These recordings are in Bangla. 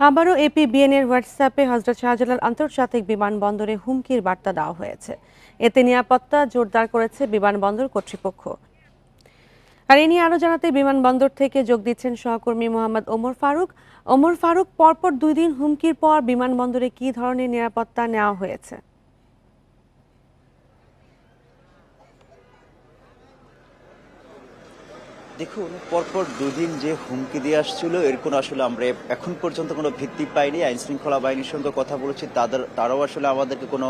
আবারও এপি এপিবিএনের হোয়াটসঅ্যাপে হজরত শাহজালাল আন্তর্জাতিক বিমানবন্দরে হুমকির বার্তা দেওয়া হয়েছে। এতে নিরাপত্তা জোরদার করেছে বিমানবন্দর কর্তৃপক্ষ। আর এ নিয়ে আরও জানাতে বিমানবন্দর থেকে যোগ দিচ্ছেন সহকর্মী মোহাম্মদ ওমর ফারুক। ওমর ফারুক, পরপর দুই দিন হুমকির পর বিমানবন্দরে কী ধরনের নিরাপত্তা নেওয়া হয়েছে? দেখুন, পরপর দুদিন যে হুমকি দিয়ে আসছিল, এর কোনো আসলে আমরা এখন পর্যন্ত কোনো ভিত্তি পাইনি। আইন শৃঙ্খলা বাহিনীর সঙ্গে কথা বলেছি, তাদের, তারাও আসলে আমাদেরকে কোনো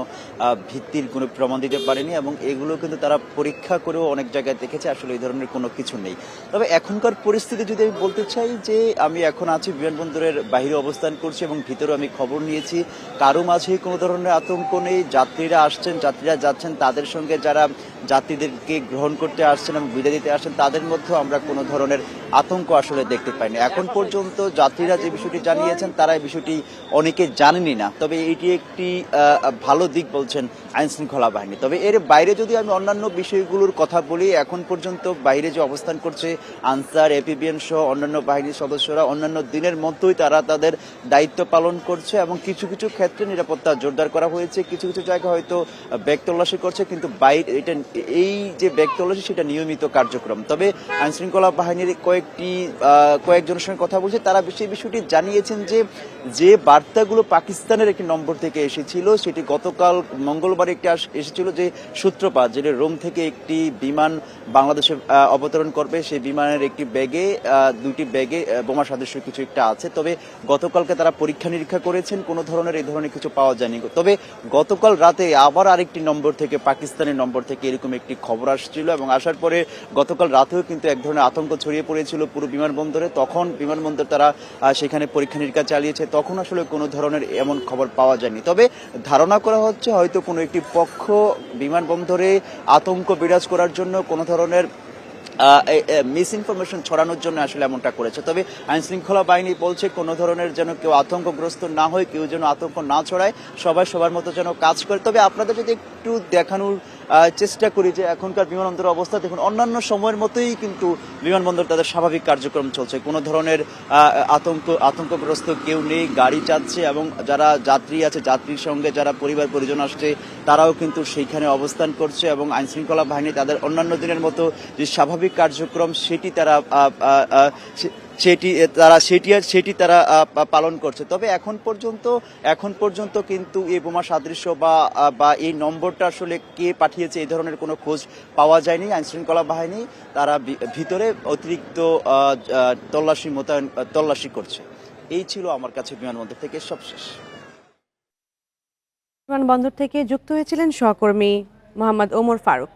ভিত্তির কোনো প্রমাণ দিতে পারেনি এবং এগুলো কিন্তু তারা পরীক্ষা করেও অনেক জায়গায় দেখেছে, আসলে এই ধরনের কোনো কিছু নেই। তবে এখনকার পরিস্থিতি যদি আমি বলতে চাই যে আমি এখন আছি বিমানবন্দরের বাইরে অবস্থান করছি এবং ভিতরে আমি খবর নিয়েছি, কারও মাঝেই কোনো ধরনের আতঙ্ক নেই। যাত্রীরা আসছেন, যাত্রীরা যাচ্ছেন, তাদের সঙ্গে যারা যাত্রীদেরকে গ্রহণ করতে আসছেন এবং বিদায় দিতে আসছেন, তাদের মধ্যেও আমরা কোনো ধরনের আতঙ্ক আসলে দেখতে পাইনি। এখন পর্যন্ত যাত্রীরা যে বিষয়টি জানিয়েছেন, তারা এই বিষয়টি অনেকে জানেনই না। তবে এটি একটি ভালো দিক বলছেন আইন শৃঙ্খলা বাহিনী। তবে এর বাইরে যদি আমি অন্যান্য বিষয়গুলোর কথা বলি, এখন পর্যন্ত বাইরে যে অবস্থান করছে, আনসার, এপিবিএন সহ অন্যান্য বাহিনীর সদস্যরা অন্যান্য দিনের মধ্যেই তারা তাদের দায়িত্ব পালন করছে এবং কিছু কিছু ক্ষেত্রে নিরাপত্তা জোরদার করা হয়েছে। কিছু কিছু জায়গায় হয়তো ব্যাগ তল্লাশি করছে, কিন্তু বাইরে এটা, এই যে ব্যাগ তল্লাশি সেটা নিয়মিত কার্যক্রম। তবে আইন শৃঙ্খলা বাহিনীর কয়েকটি কয়েকজনের সঙ্গে কথা বলছে। তারা সেই বিষয়টি জানিয়েছেন যে যে বার্তাগুলো পাকিস্তানের একটি নম্বর থেকে এসেছিল, সেটি গতকাল মঙ্গলবার একটি এসেছিল যে সূত্রপাত, যেটা রোম থেকে একটি বিমান বাংলাদেশে অবতরণ করবে। সেই বিমানের একটি ব্যাগে দুটি ব্যাগে বোমা সদৃশ্য কিছু একটা আছে। তবে গতকালকে তারা পরীক্ষা নিরীক্ষা করেছেন, কোনো ধরনের এই ধরনের কিছু পাওয়া যায়নি। তবে গতকাল রাতে আবার আরেকটি নম্বর থেকে, পাকিস্তানের নম্বর থেকে এরকম একটি খবর আসছিল এবং আসার পরে গতকাল রাতেও কিন্তু এক ধরনের আতঙ্ক ছড়িয়ে পড়েছিল পুরো বিমানবন্দরে। তখন বিমানবন্দর তারা সেখানে পরীক্ষা নিরীক্ষা চালিয়েছে। তখন আসলে কোনো ধরনের এমন খবর পাওয়া যায়নি। তবে ধারণা করা হচ্ছে হয়তো কোনো একটি পক্ষ বিমানবন্দরে আতঙ্ক বিরাজ করার জন্য কোনো ধরনের মিস ইনফরমেশন ছড়ানোর জন্য আসলে এমনটা করেছে। তবে আইন শৃঙ্খলা বাহিনী বলছে কোনো ধরনের যেন কেউ আতঙ্কগ্রস্ত না হয়, কেউ যেন আতঙ্ক না ছড়ায়, সবাই সবার মতো যেন কাজ করে। তবে আপনাদের যদি একটু দেখানোর চেষ্টা করি যে এখনকার বিমানবন্দরের অবস্থা, দেখুন, অন্যান্য সময়ের মতোই কিন্তু বিমানবন্দর তাদের স্বাভাবিক কার্যক্রম চলছে। কোনো ধরনের আতঙ্ক, আতঙ্কগ্রস্ত কেউ নেই, গাড়ি যাচ্ছে এবং যারা যাত্রী আছে, যাত্রীর সঙ্গে যারা পরিবার, পরিজন আসছে, তারাও কিন্তু সেইখানে অবস্থান করছে এবং আইন শৃঙ্খলা বাহিনী তাদের অন্যান্য দিনের মতো যে স্বাভাবিক কার্যক্রম, সেটি তারা সেটি তারা সেটি সেটি তারা পালন করছে। তবে এখন পর্যন্ত এখন পর্যন্ত কিন্তু এই বোমা সাদৃশ্য বা বা এই নম্বরটা আসলে কে পাঠিয়েছে এই ধরনের কোনো খোঁজ পাওয়া যায়নি আইন শৃঙ্খলা বাহিনী। তারা ভিতরে অতিরিক্ত তল্লাশি মোতায়েন তল্লাশি করছে। এই ছিল আমার কাছে বিমানবন্দর থেকে সবশেষ। বিমানবন্দর থেকে যুক্ত হয়েছিলেন সহকর্মী মোহাম্মদ ওমর ফারুক।